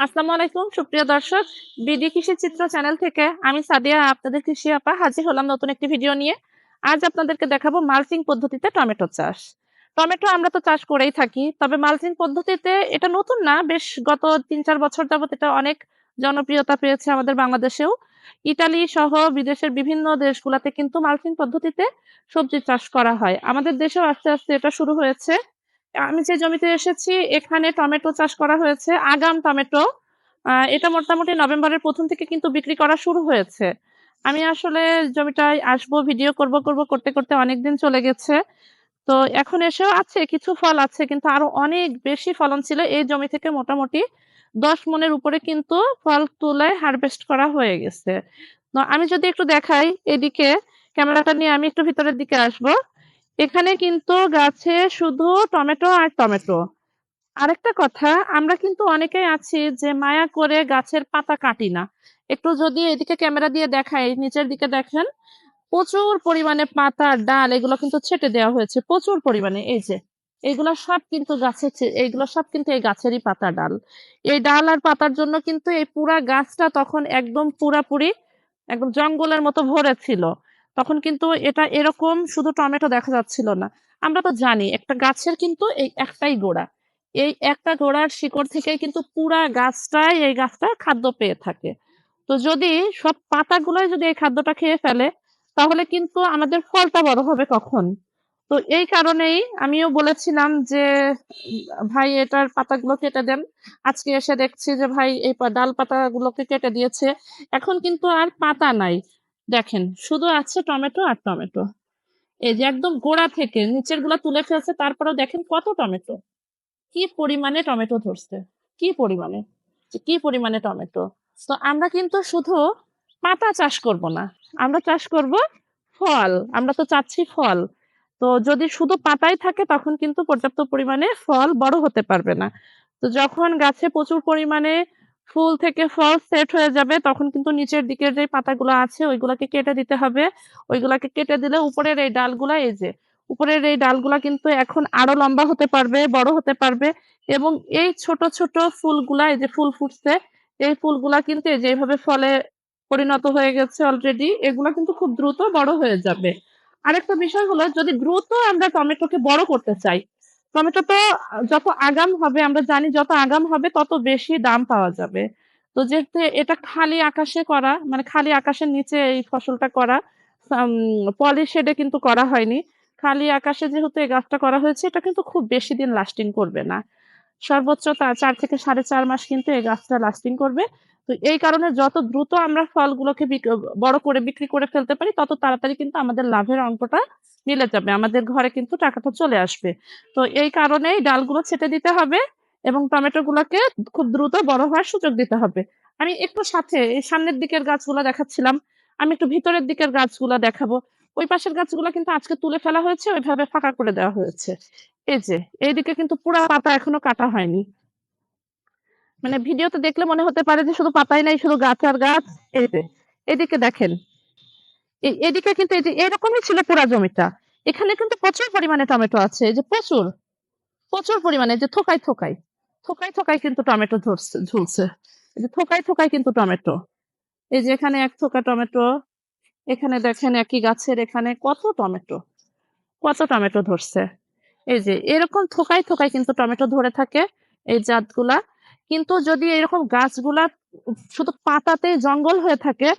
আসসালামু আলাইকুম, সুপ্রিয় দর্শক। বিডি কৃষি চিত্র চ্যানেল থেকে আমি সাদিয়া, আপনাদের কৃষি আপা, হাজির হলাম নতুন একটি ভিডিও নিয়ে। আজ আপনাদেরকে দেখাবো মালচিং পদ্ধতিতে টমেটো চাষ। টমেটো আমরা তো চাষ করেই থাকি, তবে মালচিং পদ্ধতিতে এটা নতুন না, বেশ গত তিন চার বছর যাবত এটা অনেক জনপ্রিয়তা পেয়েছে আমাদের বাংলাদেশেও। ইতালি সহ বিদেশের বিভিন্ন দেশগুলোতে কিন্তু মালচিং পদ্ধতিতে সবজি চাষ করা হয়। আমাদের দেশেও আস্তে আস্তে এটা শুরু হয়েছে। আমি যে জমিতে এসেছি, এখানে টমেটো চাষ করা হয়েছে, আগাম টমেটো। এটা মোটামুটি নভেম্বরের প্রথম থেকে কিন্তু বিক্রি করা শুরু হয়েছে। আমি আসলে জমিটায় আসব, ভিডিও করব করব, করতে করতে অনেকদিন চলে গেছে। তো এখন এসেও আছে, কিছু ফল আছে, কিন্তু আরও অনেক বেশি ফলন ছিল এই জমি থেকে মোটামুটি দশ মনের উপরে কিন্তু ফল তুলে হারভেস্ট করা হয়ে গেছে। তো আমি যদি একটু দেখাই এদিকে, ক্যামেরাটা নিয়ে আমি একটু ভিতরের দিকে আসব। এখানে কিন্তু গাছে শুধু টমেটো আর টমেটো। আরেকটা কথা, আমরা কিন্তু অনেকেই আছি যে মায়া করে গাছের পাতা কাটি না। একটু যদি এদিকে ক্যামেরা দিয়ে দেখাই, নিচের দিকে দেখেন, প্রচুর পরিমাণে পাতা, ডাল, এগুলো কিন্তু ছেটে দেওয়া হয়েছে, প্রচুর পরিমাণে। এই যে, এগুলো সব কিন্তু গাছের এইগুলো সব কিন্তু এই গাছেরই পাতা, ডাল। এই ডাল আর পাতার জন্য কিন্তু এই পুরা গাছটা তখন একদম পুরাপুরি, একদম জঙ্গলের মতো ভরে ছিল। তখন কিন্তু এটা এরকম শুধু টমেটো দেখা যাচ্ছিল না। আমরা তো জানি একটা গাছের কিন্তু এই একটাই গোড়া। এই একটা গোড়ার শিকড় থেকে কিন্তু পুরা গাছটাই এই গাছটা খাদ্য পেয়ে থাকে। তো যদি সব পাতাগুলোই যদি এই খাদ্যটা খেয়ে ফেলে, তাহলে কিন্তু আমাদের ফলটা বড় হবে কখন? তো এই কারণেই আমিও বলেছিলাম যে, ভাই এটার পাতাগুলো কেটে দেন। আজকে এসে দেখছি যে, ভাই এই ডাল পাতাগুলোকে কেটে দিয়েছে। এখন কিন্তু আর পাতা নাই। দেখেন, শুধু আছে টমেটো আর টমেটো। এই যে একদম গোড়া থেকে নিচেরগুলা তুলে ফেলছে, তারপরেও দেখেন কত টমেটো। কি পরিমাণে টমেটো ধরছে, কি পরিমাণে কি পরিমাণে টমেটো। তো আমরা কিন্তু শুধু পাতা চাষ করব না, আমরা চাষ করব ফল, আমরা তো চাচ্ছি ফল। তো যদি শুধু পাতাই থাকে, তখন কিন্তু পর্যাপ্ত পরিমাণে ফল বড় হতে পারবে না। তো যখন গাছে প্রচুর পরিমাণে ফুল থেকে ফল সেট হয়ে যাবে, তখন কিন্তু নিচের দিকের যে পাতাগুলো আছে, ওইগুলাকে কেটে দিতে হবে। ওইগুলাকে কেটে দিলে উপরের এই ডালগুলা, এই যে উপরের এই ডালগুলা কিন্তু এখন আরও লম্বা হতে পারবে, বড় হতে পারবে এবং এই ছোট ছোট ফুলগুলা, এই যে ফুল ফুটছে, এই ফুলগুলা কিন্তু এই যে এইভাবে ফলে পরিণত হয়ে গেছে অলরেডি এগুলা কিন্তু খুব দ্রুত বড় হয়ে যাবে। আরেকটা বিষয় হলো, যদি দ্রুত আমরা টমেটোকে বড় করতে চাই টমেটো তো যত আগাম হবে, আমরা জানি যত আগাম হবে, তত বেশি দাম পাওয়া যাবে। তো যেহেতু এটা খালি আকাশে করা মানে খালি আকাশের নিচে এই ফসলটা করা পলি শেডে কিন্তু করা হয়নি। খালি আকাশে যেহেতু এই গাছটা করা হয়েছে, এটা কিন্তু খুব বেশি দিন লাস্টিং করবে না। সর্বোচ্চ চার থেকে সাড়ে চার মাস কিন্তু এই গাছটা লাস্টিং করবে। তো এই কারণে যত দ্রুত আমরা ফলগুলোকে বড় করে, বিক্রি করে ফেলতে পারি, তত তাড়াতাড়ি কিন্তু আমাদের লাভের অঙ্কটা মিলে যাবে। আমাদের ঘরে কিন্তু টাকাটা চলে আসবে। তো এই কারণেই ডালগুলো ছেটে দিতে হবে এবং টমেটো গুলোকে খুব দ্রুত বড় হওয়ার সুযোগ দিতে হবে। আমি একটু সাথে সামনের দিকের গাছগুলো দেখাচ্ছিলাম। আমি একটু ভিতরের দিকের গাছগুলো দেখাবো। ওই পাশের গাছগুলো কিন্তু আজকে তুলে ফেলা হয়েছে, ওইভাবে ফাঁকা করে দেওয়া হয়েছে। এই যে, এইদিকে কিন্তু পুরা পাতা এখনও কাটা হয়নি। মানে ভিডিওতে দেখলে মনে হতে পারে যে শুধু পাতাই নাই, শুধু গাছ আর গাছ। এই যে এদিকে দেখেন। এদিকে কিন্তু এরকমই ছিল পুরা জমিটা। এখানে কিন্তু প্রচুর পরিমাণে টমেটো আছে যে প্রচুর প্রচুর পরিমাণে যে থোকাই থোকাই থোকাই থোকাই কিন্তু টমেটো ধরছে, ঝুলছে। যে থোকাই থোকাই কিন্তু টমেটো। এই যে এখানে এক থোকা টমেটো, এখানে দেখেন একই গাছের এখানে কত টমেটো কত টমেটো ধরছে। এই যে এরকম থোকাই থোকাই কিন্তু টমেটো ধরে থাকে এই জাতগুলা। কিন্তু যদি এরকম গাছগুলা শুধু পাতাতে জঙ্গল হয়ে থাকে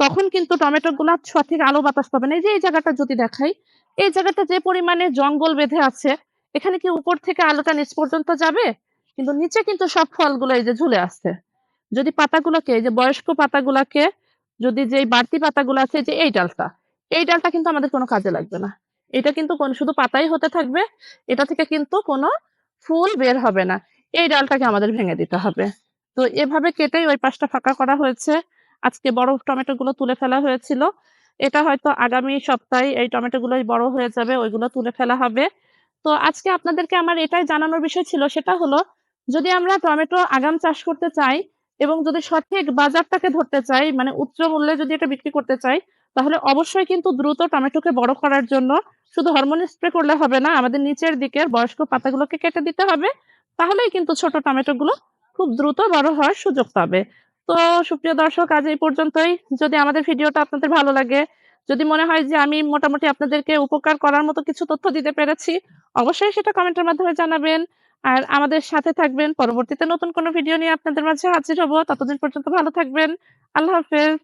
তখন কিন্তু টমেটো গুলা সঠিক আলো বাতাস পাবে না। এই যে, এই জায়গাটা যদি দেখাই, এই জায়গাটা যে পরিমাণে জঙ্গল বেঁধে আছে, এখানে কি উপর থেকে আলোটা নিচ পর্যন্ত যাবে? কিন্তু নিচে কিন্তু সব ফলগুলো এই যে ঝুলে আসছে যদি পাতাগুলোকে, এই যে বয়স্ক পাতাগুলাকে, যদি যে বাড়তি পাতাগুলো আছে, যে এই ডালটা এই ডালটা কিন্তু আমাদের কোনো কাজে লাগবে না। এটা কিন্তু কোন, শুধু পাতাই হতে থাকবে, এটা থেকে কিন্তু কোনো ফুল বের হবে না। এই ডালটাকে আমাদের ভেঙে দিতে হবে। তো এভাবে কেটেই ওই পাশটা ফাঁকা করা হয়েছে। আজকে বড় টমেটো গুলো তুলে ফেলা হয়েছিল। এটা হয়তো আগামী সপ্তাহে এই টমেটো গুলোই বড় হয়ে যাবে, ওইগুলো তুলে ফেলা হবে। তো আজকে আপনাদেরকে আমার এটাই জানানোর বিষয় ছিল, সেটা হলো যদি আমরা টমেটো আগাম চাষ করতে চাই এবং যদি সঠিক বাজারটাকে ধরতে চাই মানে উচ্চ মূল্যে যদি এটা বিক্রি করতে চাই, তাহলে অবশ্যই কিন্তু দ্রুত টমেটোকে বড় করার জন্য শুধু হরমোন স্প্রে করলে হবে না, আমাদের নিচের দিকের বয়স্ক পাতাগুলোকে কেটে দিতে হবে। তাহলেই কিন্তু ছোট টমেটো গুলো খুব দ্রুত বড় হওয়ার সুযোগ পাবে। তো সুপ্রিয় দর্শক আজ এই পর্যন্তই। যদি আমাদের ভিডিওটা আপনাদের ভালো লাগে, যদি মনে হয় যে আমি মোটামুটি আপনাদেরকে উপকার করার মতো কিছু তথ্য দিতে পেরেছি, অবশ্যই সেটা কমেন্টের মাধ্যমে জানাবেন। আর আমাদের সাথে থাকবেন। পরবর্তীতে নতুন কোনো ভিডিও নিয়ে আপনাদের মাঝে হাজির হব ততদিন পর্যন্ত ভালো থাকবেন। আল্লাহ হাফেজ।